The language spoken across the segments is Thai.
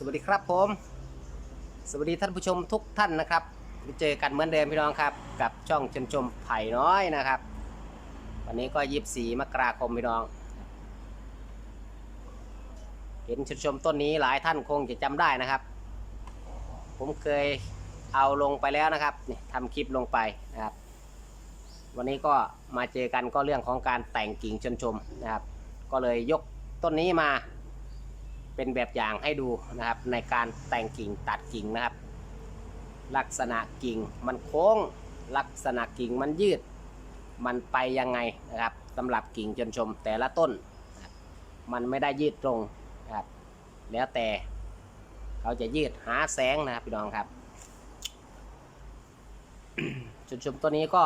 สวัสดีครับผม สวัสดีท่านผู้ชมทุกท่านนะครับเจอกันเหมือนเดิมพี่น้องครับ กับช่องชนชมไผ่น้อยนะครับ วันนี้ก็ยิบสีมกราคมพี่น้อง เห็นชนชมต้นนี้หลายท่านคงจะจำได้นะครับ ผมเคยเอาลงไปแล้วนะครับนี่ทำคลิปลงไปนะครับ วันนี้ก็มาเจอกันก็เรื่องของการแต่งกิ่งชนชมนะครับ ก็เลยยกต้นนี้มา เป็นแบบอย่างให้ดูนะครับในการแต่งกิ่งตัดกิ่งนะครับ ลักษณะกิ่งมันโค้ง ลักษณะกิ่งมันยืด มันไปยังไงนะครับสำหรับกิ่งชนชมแต่ละต้น มันไม่ได้ยืดตรงนะครับแล้วแต่เขาจะยืดหาแสงนะครับพี่น้องครับชนชมตัวนี้ก็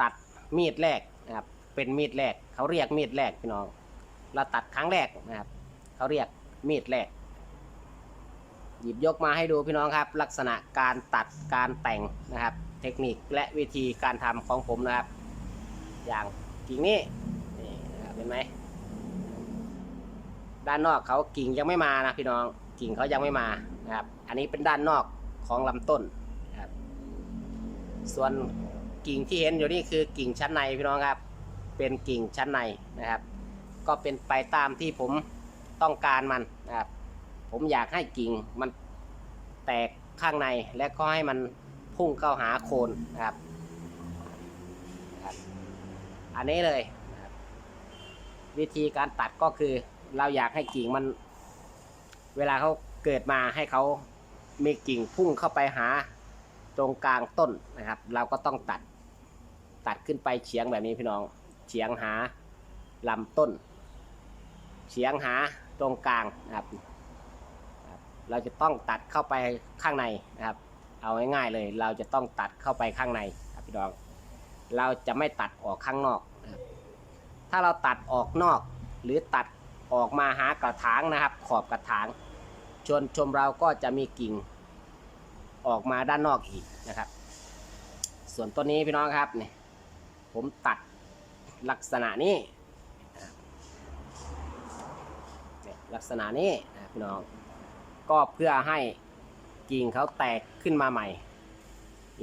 ตัดมีดแรกนะครับเป็นมีดแรกเขาเรียกมีดแรกพี่น้อง เราตัดครั้งแรกนะครับเขาเรียก มีดแรกหยิบยกมาให้ดูพี่น้องครับ ลักษณะการตัดการแต่งนะครับ เทคนิคและวิธีการทำของผมนะครับ อย่างกิ่งนี้นี่นะครับเห็นไหมด้านนอกเขากิ่งยังไม่มานะพี่น้องกิ่งเขายังไม่มานะครับ อันนี้เป็นด้านนอกของลำต้นนะครับ ส่วนกิ่งที่เห็นอยู่นี่คือกิ่งชั้นในพี่น้องครับ เป็นกิ่งชั้นในนะครับ ก็เป็นไปตามที่ผม ต้องการมันนะครับผมอยากให้กิ่งมันแตกข้างในและก็ให้มันพุ่งเข้าหาโคนนะครับ อันนี้เลย วิธีการตัดก็คือเราอยากให้กิ่งมัน เวลาเขาเกิดมาให้เขามีกิ่งพุ่งเข้าไปหาตรงกลางต้นนะครับ เราก็ต้องตัดตัดขึ้นไปเฉียงแบบนี้พี่น้องเฉียงหาลำต้น เฉียงหา ตรงกลางนะครับเราจะต้องตัดเข้าไปข้างในนะครับ เอาง่ายๆเลย เราจะต้องตัดเข้าไปข้างในครับพี่น้อง เราจะไม่ตัดออกข้างนอกนะครับถ้าเราตัดออกนอก หรือตัดออกมาหากระถางนะครับ ขอบกระถาง ชนชมเราก็จะมีกิ่งออกมาด้านนอกอีกนะครับ ส่วนต้นนี้พี่น้องครับเนี่ยผมตัดลักษณะนี้ เนี่ย ลักษณะนี้นะพี่น้องก็เพื่อให้กิ่งเขาแตกขึ้นมาใหม่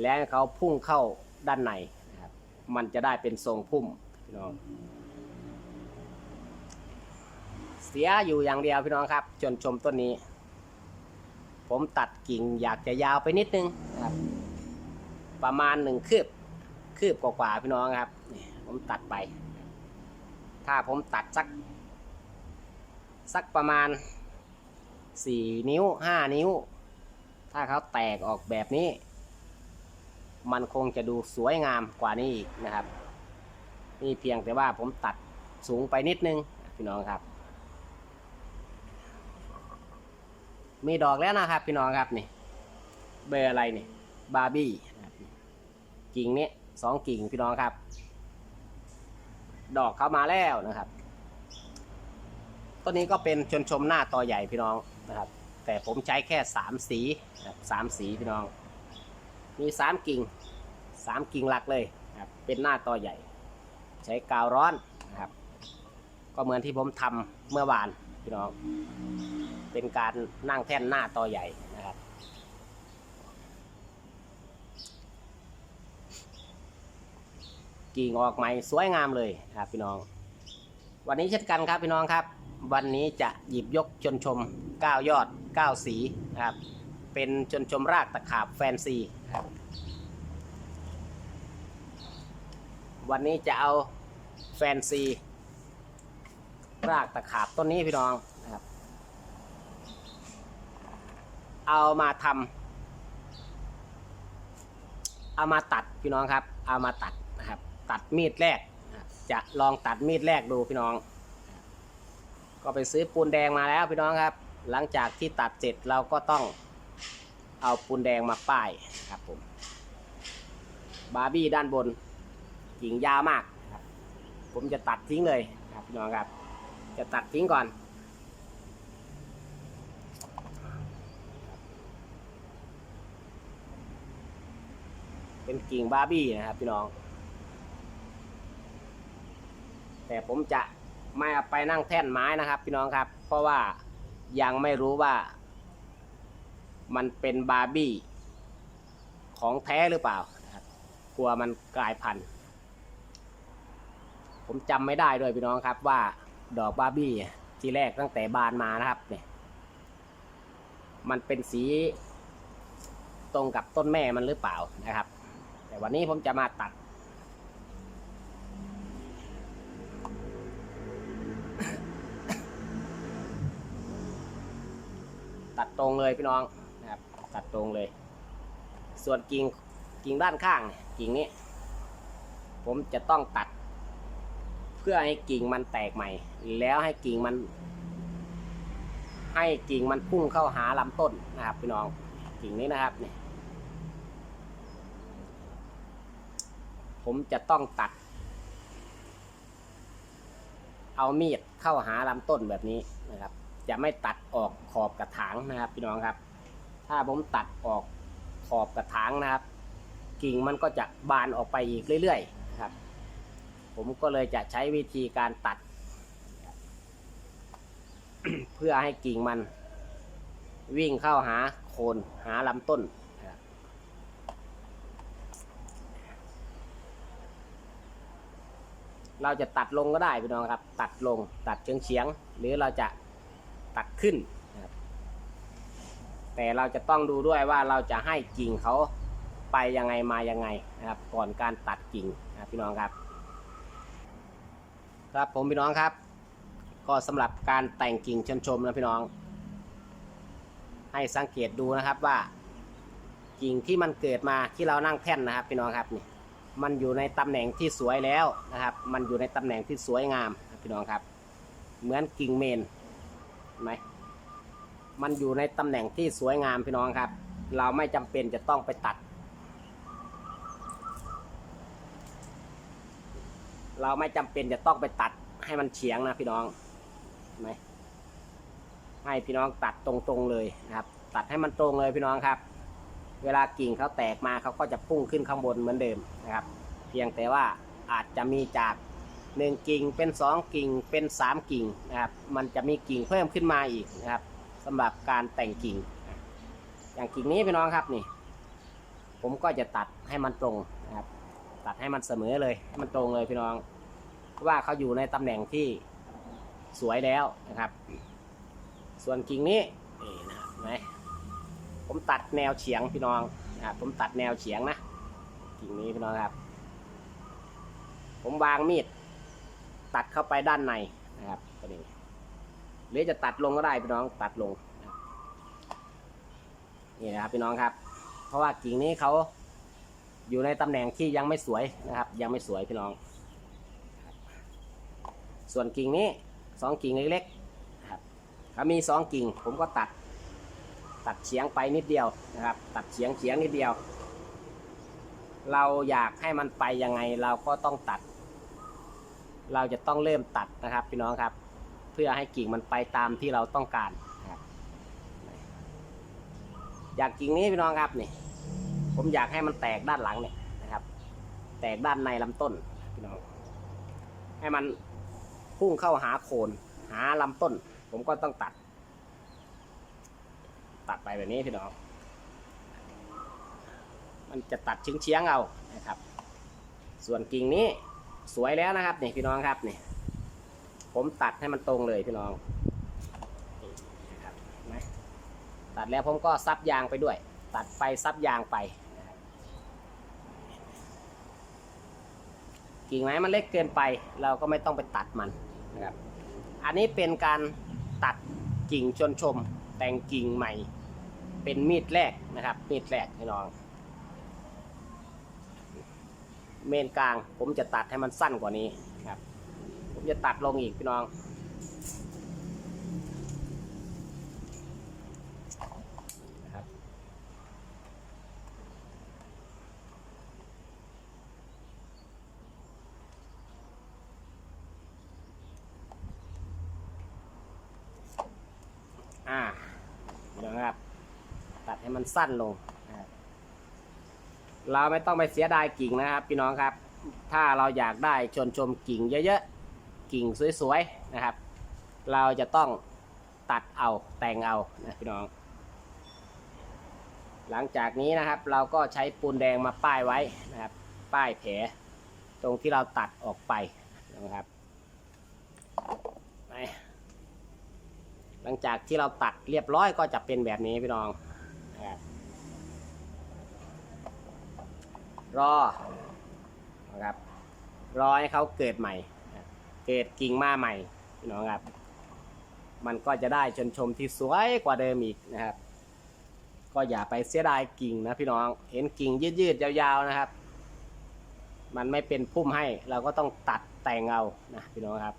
แล้วเขาพุ่งเข้าด้านในนะครับมันจะได้เป็นทรงพุ่มพี่น้องเสียอยู่อย่างเดียวพี่น้องครับจนชมต้นนี้ ผมตัดกิ่งอยากจะยาวไปนิดนึงนะครับประมาณหนึ่งคืบคืบกว่าๆพี่น้องครับ ผมตัดไป ถ้าผมตัดสัก สักประมาณ 4 นิ้ว 5 นิ้ว ถ้าเขาแตกออกแบบนี้ มันคงจะดูสวยงามกว่านี้อีกนะครับ นี่เพียงแต่ว่าผมตัดสูงไปนิดนึง พี่น้องครับ มีดอกแล้วนะครับ พี่น้องครับนี่เบอร์อะไรนี่บาร์บี้กิ่งนี้สองกิ่งพี่น้องครับ ดอกเข้ามาแล้วนะครับ ต้นนี้ก็เป็นชนชมหน้าต่อใหญ่พี่น้องนะครับ แต่ผมใช้แค่สามสีสามสีพี่น้อง มีสามกิ่งสามกิ่งหลักเลยครับเป็นหน้าต่อใหญ่ ใช้กาวร้อนนะครับ ก็เหมือนที่ผมทำเมื่อวานพี่น้อง เป็นการนั่งแท่นหน้าต่อใหญ่นะครับกิ่งออกใหม่สวยงามเลยนะครับพี่น้อง วันนี้เช่นกันครับพี่น้องครับ วันนี้จะหยิบยกชนชม 9 ยอด 9 สีนะครับ เป็นชนชมรากตะขาบแฟนซีครับวันนี้จะเอาแฟนซี รากตะขาบต้นนี้พี่น้องนะครับ เอามาทำเอามาตัดพี่น้องครับ เอามาตัดนะครับ ตัดมีดแรก จะลองตัดมีดแรกดูพี่น้อง ก็ไปซื้อปูนแดงมาแล้วพี่น้องครับ หลังจากที่ตัดเสร็จเราก็ต้องเอาปูนแดงมาป้ายนะครับผมบาร์บี้ด้านบนกิ่งยาวมากครับ ผมจะตัดทิ้งเลยครับพี่น้องครับ จะตัดทิ้งก่อน เป็นกิ่งบาร์บี้นะครับพี่น้อง แต่ผมจะ ไม่เอาไปนั่งแท่นไม้นะครับ พี่น้องครับ เพราะว่ายังไม่รู้ว่า มันเป็นบาร์บี้ของแท้หรือเปล่านะครับกลัวมันกลายพันธุ์ผมจำไม่ได้ด้วยพี่น้องครับ ว่าดอกบาร์บี้ที่แรกตั้งแต่บานมานะครับเนี่ยมันเป็นสีตรงกับต้นแม่มันหรือเปล่านะครับ แต่วันนี้ผมจะมาตัด ตัดตรงเลยพี่น้องนะครับตัดตรงเลย ส่วนกิ่งกิ่งด้านข้างเนี่ยกิ่งนี้ ผมจะต้องตัด เพื่อให้กิ่งมันแตกใหม่ แล้วให้กิ่งมัน ให้กิ่งมันพุ่งเข้าหาลำต้นนะครับพี่น้องกิ่งนี้นะครับเนี่ยผมจะต้องตัด เอามีดเข้าหาลำต้นแบบนี้นะครับ จะไม่ตัดออกขอบกระถางนะครับพี่น้องครับ ถ้าผมตัดออกขอบกระถางนะครับ กิ่งมันก็จะบานออกไปอีกเรื่อยๆนะครับ ผมก็เลยจะใช้วิธีการตัด เพื่อให้กิ่งมัน วิ่งเข้าหาโคนหาลำต้นเราจะตัดลงก็ได้พี่น้องครับ ตัดลงตัดเฉียงเฉียง หรือเราจะ ตัดขึ้นนะครับ แต่เราจะต้องดูด้วยว่าเราจะให้กิ่งเขาไปยังไงมายังไงนะครับ ก่อนการตัดกิ่งนะพี่น้องครับ ครับผมพี่น้องครับ ก็สำหรับการแต่งกิ่งชนชมนะพี่น้อง ให้สังเกตดูนะครับว่า กิ่งที่มันเกิดมาที่เรานั่งแท่นนะครับ พี่น้องครับนี่มันอยู่ในตำแหน่งที่สวยแล้วนะครับ มันอยู่ในตำแหน่งที่สวยงามพี่น้องครับ เหมือนกิ่งเมน เห็นไหมมันอยู่ในตำแหน่งที่สวยงามพี่น้องครับ เราไม่จำเป็นจะต้องไปตัด เราไม่จำเป็นจะต้องไปตัดให้มันเฉียงนะพี่น้องเห็นไหมให้พี่น้องตัดตรงๆเลยนะครับ ตัดให้มันตรงเลยพี่น้องครับ เวลากิ่งเขาแตกมาเขาก็จะพุ่งขึ้นข้างบนเหมือนเดิมนะครับ เพียงแต่ว่าอาจจะมีจาก หนึ่งกิ่งเป็นสองกิ่งเป็นสามกิ่งนะครับมันจะมีกิ่งเพิ่มขึ้นมาอีกนะครับสำหรับการแต่งกิ่ง อย่างกิ่งนี้พี่น้องครับนี่ ผมก็จะตัดให้มันตรงนะครับ ตัดให้มันเสมอเลยให้มันตรงเลยพี่น้องว่าเขาอยู่ในตำแหน่งที่สวยแล้วนะครับ ส่วนกิ่งนี้นี่นะครับไหมผมตัดแนวเฉียงพี่น้องนะครับผมตัดแนวเฉียงนะ กิ่งนี้พี่น้องครับ ผมวางมีด ตัดเข้าไปด้านในนะครับตัวนี้หรือจะตัดลงก็ได้พี่น้องตัดลงนี่นะครับพี่น้องครับ เพราะว่ากิ่งนี้เขาอยู่ในตำแหน่งที่ยังไม่สวยนะครับ ยังไม่สวยพี่น้อง ส่วนกิ่งนี้สองกิ่งเล็กๆครับถ้ามีสองกิ่งผมก็ตัด ตัดเฉียงไปนิดเดียวนะครับ ตัดเฉียงเฉียงนิดเดียว เราอยากให้มันไปยังไงเราก็ต้องตัด เราจะต้องเริ่มตัดนะครับพี่น้องครับ เพื่อให้กิ่งมันไปตามที่เราต้องการนะครับอยางกิ่งนี้พี่น้องครับนี่ ผมอยากให้มันแตกด้านหลังเนี่ยนะครับ แตกด้านในลำต้นพี่น้อง ให้มันพุ่งเข้าหาโคนหาลำต้น ผมก็ต้องตัด ตัดไปแบบนี้พี่น้อง มันจะตัดเฉียงๆเอานะครับ ส่วนกิ่งนี้ สวยแล้วนะครับนี่พี่น้องครับนี่ผมตัดให้มันตรงเลยพี่น้องนะครับนไหมตัดแล้วผมก็ซับยางไปด้วย ตัดไปซับยางไปกิ่งไหนมันเล็กเกินไป เราก็ไม่ต้องไปตัดมันนะครับอันนี้เป็นการตัดกิ่งชนชม แต่งกิ่งใหม่ เป็นมีดแรกนะครับ มีดแรกพี่น้อง เมนกลาง ผมจะตัดให้มันสั้นกว่านี้ครับ ผมจะตัดลงอีกพี่น้องนะครับ อ่าพี่น้องครับ ตัดให้มันสั้นลง เราไม่ต้องไปเสียดายกิ่งนะครับ พี่น้องครับ ถ้าเราอยากได้ชนชมกิ่งเยอะๆ กิ่งสวยๆนะครับ เราจะต้องตัดเอาแต่งเอานะพี่น้อง หลังจากนี้นะครับ เราก็ใช้ปูนแดงมาป้ายไว้นะครับ ป้ายแผลตรงที่เราตัดออกไปนะครับหลังจากที่เราตัดเรียบร้อยก็จะเป็นแบบนี้พี่น้องนะครับ รอนะครับรอให้เขาเกิดใหม่ เกิดกิ่งมาใหม่พี่น้องครับ มันก็จะได้ชนชมที่สวยกว่าเดิมอีกนะครับ ก็อย่าไปเสียดายกิ่งนะพี่น้องเห็นกิ่งยืดๆยาวๆนะครับ มันไม่เป็นพุ่มให้เราก็ต้องตัดแต่งเอานะพี่น้องครับ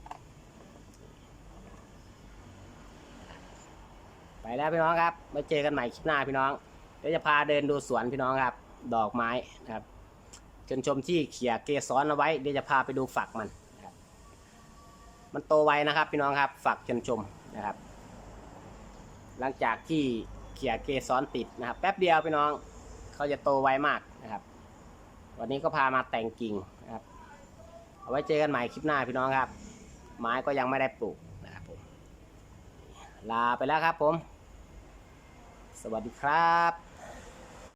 ไปแล้วพี่น้องครับมาเจอกันใหม่คลิปหน้าพี่น้องเดี๋ยวจะพาเดินดูสวนพี่น้องครับ ดอกไม้นะครับ ชนชมที่เขี่ยเกสรเอาไว้เดี๋ยวจะพาไปดูฝักมันนะครับมันโตไวนะครับ พี่น้องครับฝักชนชมนะครับ หลังจากที่เขี่ยเกสรติดนะครับ แป๊บเดียวพี่น้องเขาจะโตไวมากนะครับ วันนี้ก็พามาแต่งกิ่งนะครับ เอาไว้เจอกันใหม่คลิปหน้าพี่น้องครับ ไม้ก็ยังไม่ได้ปลูกนะครับผมลาไปแล้วครับผม สวัสดีครับ